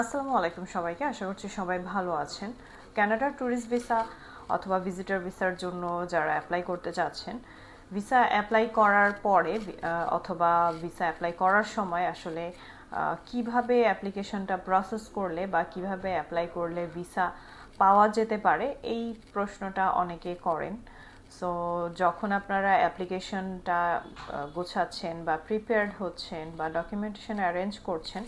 আসসালামু আলাইকুম সবাইকে। আশা করছি সবাই ভালো আছেন। ক্যানাডার ট্যুরিস্ট ভিসা অথবা ভিজিটর ভিসার জন্য যারা অ্যাপ্লাই করতে চাচ্ছেন ভিসা অ্যাপ্লাই করার পরে অথবা ভিসা অ্যাপ্লাই করার সময় আসলে কীভাবে অ্যাপ্লিকেশনটা প্রসেস করলে বা কীভাবে অ্যাপ্লাই করলে ভিসা পাওয়া যেতে পারে, এই প্রশ্নটা অনেকে করেন। সো যখন আপনারা অ্যাপ্লিকেশনটা গোছাচ্ছেন বা প্রিপেয়ার্ড হচ্ছেন বা ডকুমেন্টেশন অ্যারেঞ্জ করছেন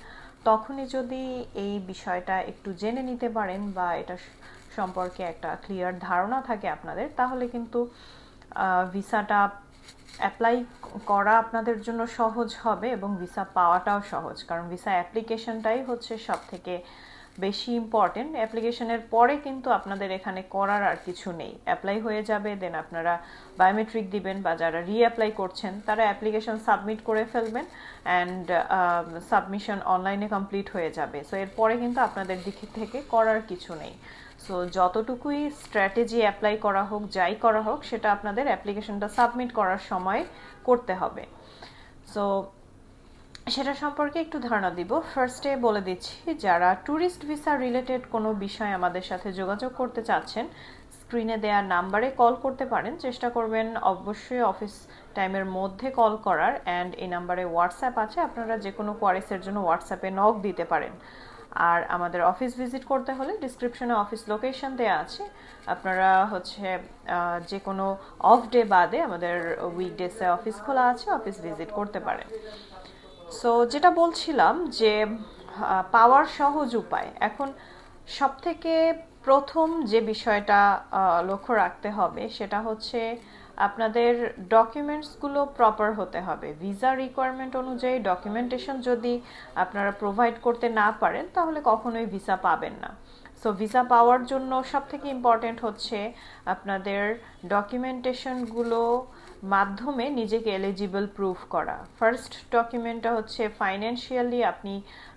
তখনই যদি এই বিষয়টা একটু জেনে নিতে পারেন বা এটা সম্পর্কে একটা ক্লিয়ার ধারণা থাকে আপনাদের, তাহলে কিন্তু ভিসাটা অ্যাপ্লাই করা আপনাদের জন্য সহজ হবে এবং ভিসা পাওয়াটাও সহজ। কারণ ভিসা অ্যাপ্লিকেশনটাই হচ্ছে সব থেকে বেশি ইম্পর্টেন্ট অ্যাপ্লিকেশনের পরে কিন্তু আপনাদের এখানে করার আর কিছু নেই। অ্যাপ্লাই হয়ে যাবে দেন আপনারা বায়োমেট্রিক দিবেন বা যারা রিঅ্যাপ্লাই করছেন, তারা অ্যাপ্লিকেশন সাবমিট করে ফেলবেন অ্যান্ড সাবমিশন অনলাইনে কমপ্লিট হয়ে যাবে। সো এরপরে কিন্তু আপনাদের দিক থেকে করার কিছু নেই। সো যতটুকুই স্ট্র্যাটেজি অ্যাপ্লাই করা হোক, যাই করা হোক, সেটা আপনাদের অ্যাপ্লিকেশনটা সাবমিট করার সময় করতে হবে। সো সেটা সম্পর্কে একটু ধারণা দিব। ফার্স্টে বলে দিচ্ছি, যারা ট্যুরিস্ট ভিসা রিলেটেড কোনো বিষয় আমাদের সাথে যোগাযোগ করতে চাচ্ছেন স্ক্রিনে দেওয়া নাম্বারে কল করতে পারেন। চেষ্টা করবেন অবশ্যই অফিস টাইমের মধ্যে কল করার অ্যান্ড এই নাম্বারে হোয়াটসঅ্যাপ আছে, আপনারা যে কোনো কোয়ারিসের জন্য হোয়াটসঅ্যাপে নক দিতে পারেন। আর আমাদের অফিস ভিজিট করতে হলে ডিসক্রিপশনে অফিস লোকেশন দেওয়া আছে। আপনারা হচ্ছে যে কোনো অফ ডে বাদে আমাদের উইকডেসে অফিস খোলা আছে অফিস ভিজিট করতে পারেন। সো যেটা বলছিলাম যে পাওয়ার সহজ উপায়। এখন সব থেকে প্রথম যে বিষয়টা লক্ষ্য রাখতে হবে, সেটা হচ্ছে আপনাদের ডকুমেন্টসগুলো প্রপার হতে হবে। ভিসা রিকোয়ারমেন্ট অনুযায়ী ডকুমেন্টেশন যদি আপনারা প্রোভাইড করতে না পারেন, তাহলে কখনোই ভিসা পাবেন না। সো ভিসা পাওয়ার জন্য সব থেকে ইম্পর্টেন্ট হচ্ছে আপনাদের ডকুমেন্টেশনগুলো মাধ্যমে নিজেকে এলিজিবল প্রুফ করা। ফার্স্ট ডকুমেন্টটা হচ্ছে ফাইন্যান্সিয়ালি আপনি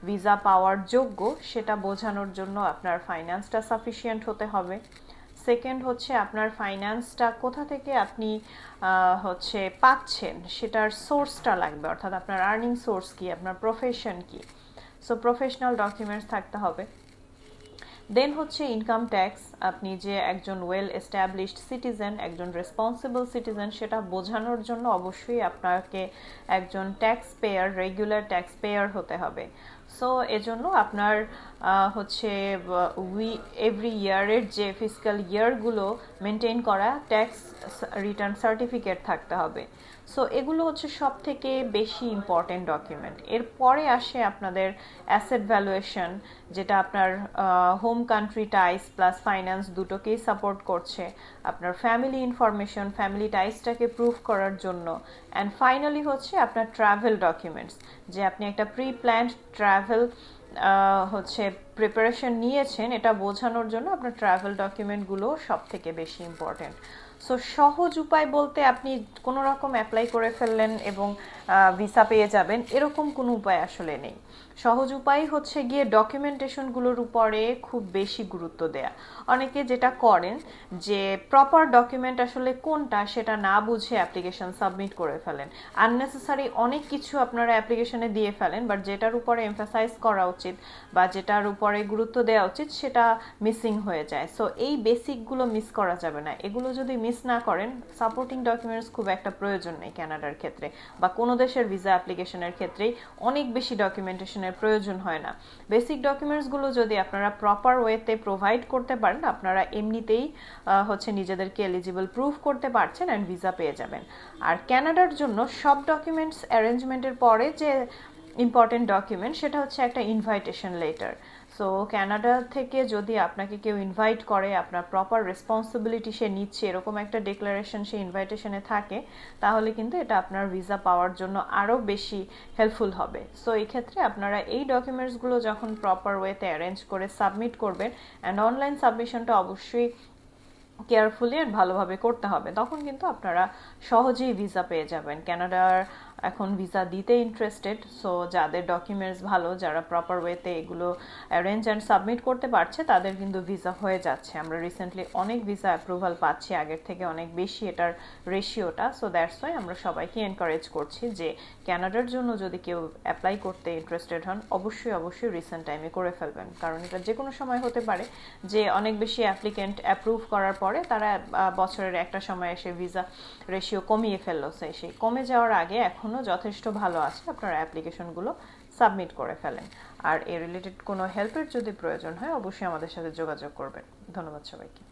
ভিসা পাওয়ার যোগ্য, সেটা বোঝানোর জন্য আপনার ফাইন্যান্সটা সাফিসিয়েন্ট হতে হবে। সেকেন্ড হচ্ছে আপনার ফাইন্যান্সটা কোথা থেকে আপনি হচ্ছে পাচ্ছেন, সেটার সোর্সটা লাগবে, অর্থাৎ আপনার আর্নিং সোর্স কি, আপনার প্রফেশন কি। সো প্রফেশনাল ডকুমেন্টস থাকতে হবে। দেন হচ্ছে ইনকাম ট্যাক্স আপনি যে একজন ওয়েল এস্টাবলিশড সিটিজেন একজন রেসপন্সিবল সিটিজেন সেটা বোঝানোর জন্য অবশ্যই আপনাকে একজন tax payer regular tax payer হতে হবে। সো এজন্য আপনার হচ্ছে উই এভরি ইয়ারের যে ফিজিক্যাল ইয়ারগুলো মেনটেন করা ট্যাক্স রিটার্ন সার্টিফিকেট থাকতে হবে। সো এগুলো হচ্ছে সব থেকে বেশি ইম্পর্টেন্ট ডকুমেন্ট এরপরে আসে আপনাদের অ্যাসেট ভ্যালুয়েশন যেটা আপনার home country ties plus finance দুটোকেই সাপোর্ট করছে। আপনার ফ্যামিলি ইনফরমেশন ফ্যামিলি টাইসটাকে প্রুফ করার জন্য। অ্যান্ড ফাইনালি হচ্ছে আপনার ট্রাভেল ডকুমেন্টস যে আপনি একটা প্রি প্ল্যান্ড ট্রাভেল হচ্ছে প্রিপারেশন নিয়েছেন, এটা বোঝানোর জন্য আপনার ট্রাভেল ডকুমেন্টগুলো সব থেকে বেশি ইম্পর্টেন্ট সো সহজ উপায় বলতে আপনি কোনো রকম অ্যাপ্লাই করে ফেললেন এবং ভিসা পেয়ে যাবেন, এরকম কোনো উপায় আসলে নেই। সহজ উপায় হচ্ছে গিয়ে ডকুমেন্টেশনগুলোর উপরে খুব বেশি গুরুত্ব দেয়া। অনেকে যেটা করেন যে প্রপার ডকুমেন্ট আসলে কোনটা সেটা না বুঝে অ্যাপ্লিকেশন সাবমিট করে ফেলেন। আননেসেসারি অনেক কিছু আপনারা অ্যাপ্লিকেশনে দিয়ে ফেলেন বাট যেটার উপরে এমফাসাইজ করা উচিত বা যেটার উপরে গুরুত্ব দেওয়া উচিত, সেটা মিসিং হয়ে যায়। সো এই বেসিকগুলো মিস করা যাবে না। এগুলো যদি মিস না করেন সাপোর্টিং ডকুমেন্টস খুব একটা প্রয়োজন নেই ক্যানাডার ক্ষেত্রে বা কোনো দেশের ভিসা অ্যাপ্লিকেশনের ক্ষেত্রেই অনেক বেশি ডকুমেন্টেশনের প্রয়োজন হয় না। বেসিক ডকুমেন্টসগুলো যদি আপনারা প্রপার ওয়েতে প্রোভাইড করতে পারেন, আপনারা এমনিতেই হচ্ছে নিজেদেরকে এলিজিবল প্রুভ করতে পারছেন অ্যান্ড ভিসা পেয়ে যাবেন। আর ক্যানাডার জন্য সব ডকুমেন্টস অ্যারেঞ্জমেন্টের পরে যে ইম্পর্টেন্ট ডকুমেন্ট সেটা হচ্ছে একটা ইনভাইটেশন লেটার সো ক্যানাডা থেকে যদি আপনাকে কেউ ইনভাইট করে, আপনার প্রপার রেসপন্সিবিলিটি সে নিচ্ছে, এরকম একটা ডিক্লারেশন সে ইনভাইটেশনে থাকে, তাহলে কিন্তু এটা আপনার ভিসা পাওয়ার জন্য আরও বেশি হেল্পফুল হবে। সো এই ক্ষেত্রে আপনারা এই ডকুমেন্টসগুলো যখন প্রপার ওয়েতে অ্যারেঞ্জ করে সাবমিট করবেন অ্যান্ড অনলাইন সাবমিশনটা অবশ্যই কেয়ারফুলি আর ভালোভাবে করতে হবে, তখন কিন্তু আপনারা সহজেই ভিসা পেয়ে যাবেন। ক্যানাডার এখন ভিসা দিতে ইন্টারেস্টেড সো যাদের ডকুমেন্টস ভালো, যারা প্রপার ওয়েতে এগুলো অ্যারেঞ্জ অ্যান্ড সাবমিট করতে পারছে, তাদের কিন্তু ভিসা হয়ে যাচ্ছে। আমরা রিসেন্টলি অনেক ভিসা অ্যাপ্রুভাল পাচ্ছি, আগের থেকে অনেক বেশি এটার রেশিওটা সো দ্যাটস ওয়াই আমরা সবাইকে এনকারেজ করছি যে ক্যানাডার জন্য যদি কেউ অ্যাপ্লাই করতে ইন্টারেস্টেড হন, অবশ্যই অবশ্যই রিসেন্ট টাইমে করে ফেলবেন। কারণ এটা যে কোনো সময় হতে পারে যে অনেক বেশি অ্যাপ্লিকেন্ট অ্যাপ্রুভ করার পরে তারা বছরের একটা সময় এসে ভিসা রেশিও কমিয়ে ফেলল। সেই কমে যাওয়ার আগে এখনও যথেষ্ট ভালো আছে, আপনারা অ্যাপ্লিকেশনগুলো সাবমিট করে ফেলেন। আর এ রিলেটেড কোনো হেল্পের যদি প্রয়োজন হয়, অবশ্যই আমাদের সাথে যোগাযোগ করবেন। ধন্যবাদ সবাইকে।